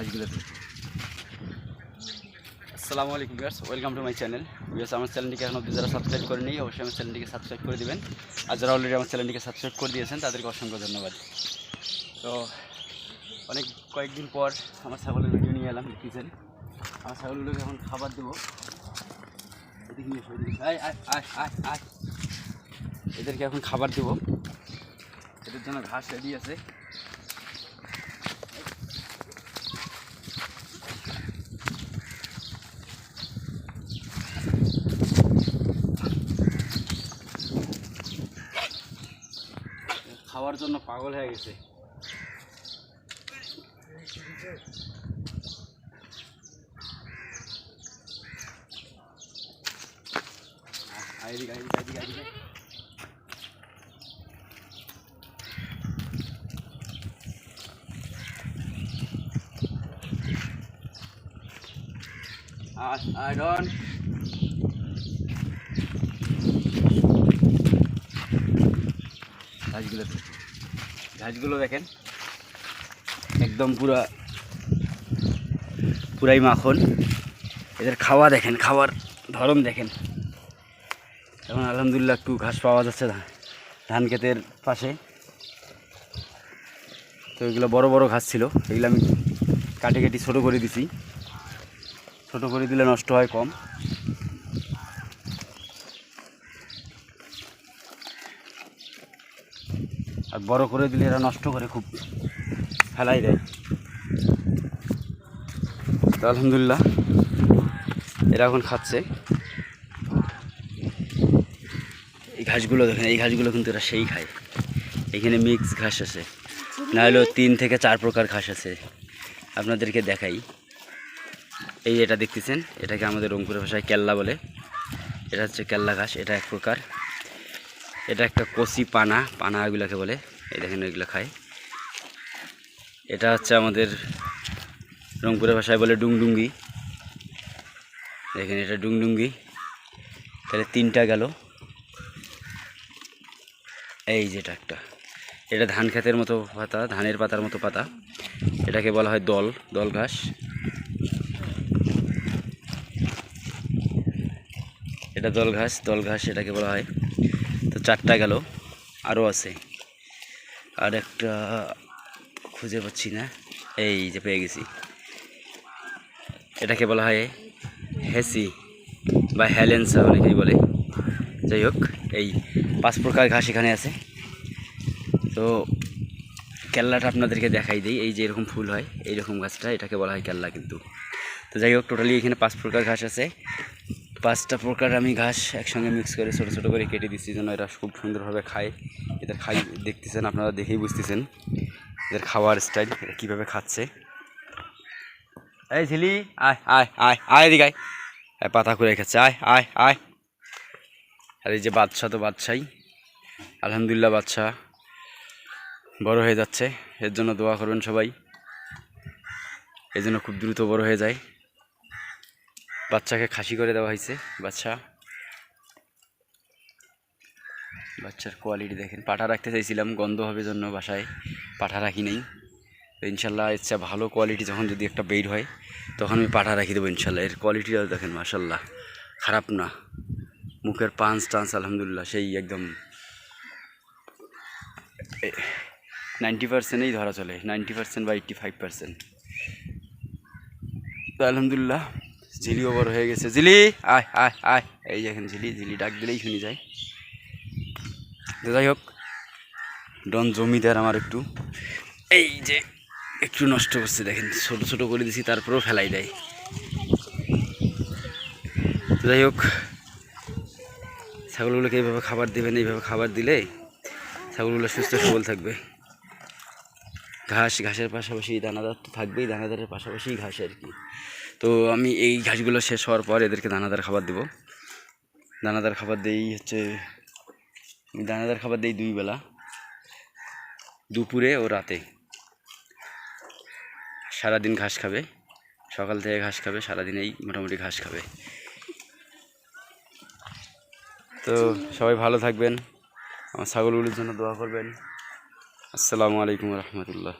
ঘাসগুলোতে আসসালামু আলাইকুম viewers, welcome to my channel. Viewers, আমার চ্যানেলটিকে এখন অবধি যারা সাবস্ক্রাইব করে নেই অবশ্যই আমার চ্যানেলটিকে সাবস্ক্রাইব করে দেবেন। আর যারা অলরেডি আমার চ্যানেলটিকে সাবস্ক্রাইব করে দিয়েছেন, তাদেরকে অসংখ্য ধন্যবাদ। তো, অনেক কয়েকদিন পর আমার ছাগলের ভিডিও নিয়ে এলাম, দেখতেছেন? আমার ছাগলগুলোকে এখন খাবার দেবো। এদেরকে এখন খাবার দেবো। এদের জন্য ঘাস রেডি আছে। খাওয়ার জন্য পাগল হয়ে গেছে। আয় এদিকে, আয় এদিকে। আয়, আয়, ডন। ঘাসগুলো। ঘাসগুলো দেখেন, একদম পুরা, পুরাই মাখন। এদের খাওয়া দেখেন, খাওয়ার ধরন দেখেন। এখন আলহামদুলিল্লাহ একটু ঘাস পাওয়া যাচ্ছে ধান ক্ষেতের পাশে। তো এগুলো বড় বড় ঘাস ছিল, এগুলো আমি কাটি কেটে ছোটো করে দিছি। ছোটো করে দিলে নষ্ট হয় কম। আর বড় করে দিলে এরা নষ্ট করে খুব ফেলাই দেয়। তো আলহামদুলিল্লাহ, এরা এখন খাচ্ছে। এই ঘাসগুলো দেখেন, এই ঘাসগুলো কিন্তু এরা সেই খায়। এখানে মিক্স ঘাস আছে। না হলেও তিন থেকে চার প্রকার ঘাস আছে। আপনাদেরকে দেখাই। এই এটা দেখতেছেন, এটাকে আমাদের রংপুরের ভাষায় কেল্লা বলে। এটা হচ্ছে কেল্লা ঘাস, এটা এক প্রকার। এটা একটা কচি পানা পানা এগুলোকে বলে। এই দেখেন এগুলো খায়। এটা হচ্ছে আমাদের রংপুরের ভাষায় বলে ডুংডুঙ্গি। দেখেন এটা ডুংডুঙ্গি। তাহলে তিনটা গেল। এই যেটা একটা। এটা ধান খেতের মতো পাতা, ধানের পাতার মতো পাতা। এটাকে বলা হয় দল দল ঘাস। এটা দল ঘাস দল ঘাস এটাকে বলা হয়। চারটা গেল, আরও আছে। আর একটা খুঁজে পাচ্ছি না, এই যে পেয়ে গেছি। এটাকে বলা হয় হেসি বা হ্যালেন্সা অনেকেই বলে। যাই হোক, এই পাঁচ প্রকার ঘাস এখানে আছে। তো কেল্লাটা আপনাদেরকে দেখাই দিই, এই যে এরকম ফুল হয়, এইরকম গাছটা, এটাকে বলা হয় কেল্লা কিন্তু। তো যাই হোক, টোটালি এখানে পাঁচ প্রকার ঘাস আছে। পাঁচটা প্রকার আমি ঘাস একসঙ্গে মিক্স করে ছোটো ছোটো করে কেটে দিচ্ছি যেন এরা খুব সুন্দরভাবে খায়। এদের খাই দেখতেছেন আপনারা দেখেই বুঝতেছেন এদের খাওয়ার স্টাইল এরা কীভাবে খাচ্ছে। এই ঝিলি আয় আয় আয় আয় আয়, পাতা করে খাচ্ছে আয় আয় আয়। আর এই যে বাদশা তো বাদশাই আলহামদুলিল্লাহ বাদশা বড় হয়ে যাচ্ছে এর জন্য দোয়া করবেন সবাই। এই জন্য খুব দ্রুত বড় হয়ে যায়। বাচ্চাকে খাসি করে দেওয়া হয়েছে, বাচ্চা। বাচ্চার কোয়ালিটি দেখেন। পাঠা রাখতে চাইছিলাম, গন্ধ হবে জন্য বাসায়। পাঠা রাখি নেই। তো ইনশাল্লাহ ইচ্ছা ভালো কোয়ালিটি যখন যদি একটা বের হয়, তখন আমি পাঠা রাখি দেবো ইনশাল্লাহ। এর কোয়ালিটিটাও দেখেন মাসাল্লাহ খারাপ না। মুখের পাঞ্চ টাঞ্চ, আলহামদুলিল্লাহ, সেই একদম নাইনটি পার্সেন্টেই ধরা চলে। নাইনটি পার্সেন্ট বা এইট্টি ফাইভ পার্সেন্ট তো আলহামদুলিল্লাহ ঝিলিও বড় হয়ে গেছে। ঝিলি, আয় আয় আয়। এই দেখেন ঝিলি ঝিলি ডাক দিলেই শুনি যায়। যাই হোক, ডন জমিদার আমার একটু, এই যে একটু নষ্ট করছে দেখেন, ছোটো ছোটো করে দিছি, তারপরেও ফেলাই দেয়। যাই হোক, ছাগলগুলোকে এইভাবে খাবার দেবেন, এইভাবে খাবার দিলে ছাগলগুলো সুস্থ সবল থাকবে। ঘাস, ঘাসের পাশাপাশি দানাদার তো থাকবেই, দানাদারের পাশাপাশি ঘাস আর কি। তো আমি এই ঘাসগুলো শেষ হওয়ার পর এদেরকে দানাদার খাবার দেবো। দানাদার খাবার দেই হচ্ছে দানাদার খাবার দিই দুই বেলা, দুপুরে ও রাতে। সারাদিন ঘাস খাবে, সকাল থেকে ঘাস খাবে সারাদিন এই মোটামুটি ঘাস খাবে। তো সবাই ভালো থাকবেন, আমার ছাগলগুলির জন্য দোয়া করবেন। আসসালামু আলাইকুম রহমতুল্লাহ।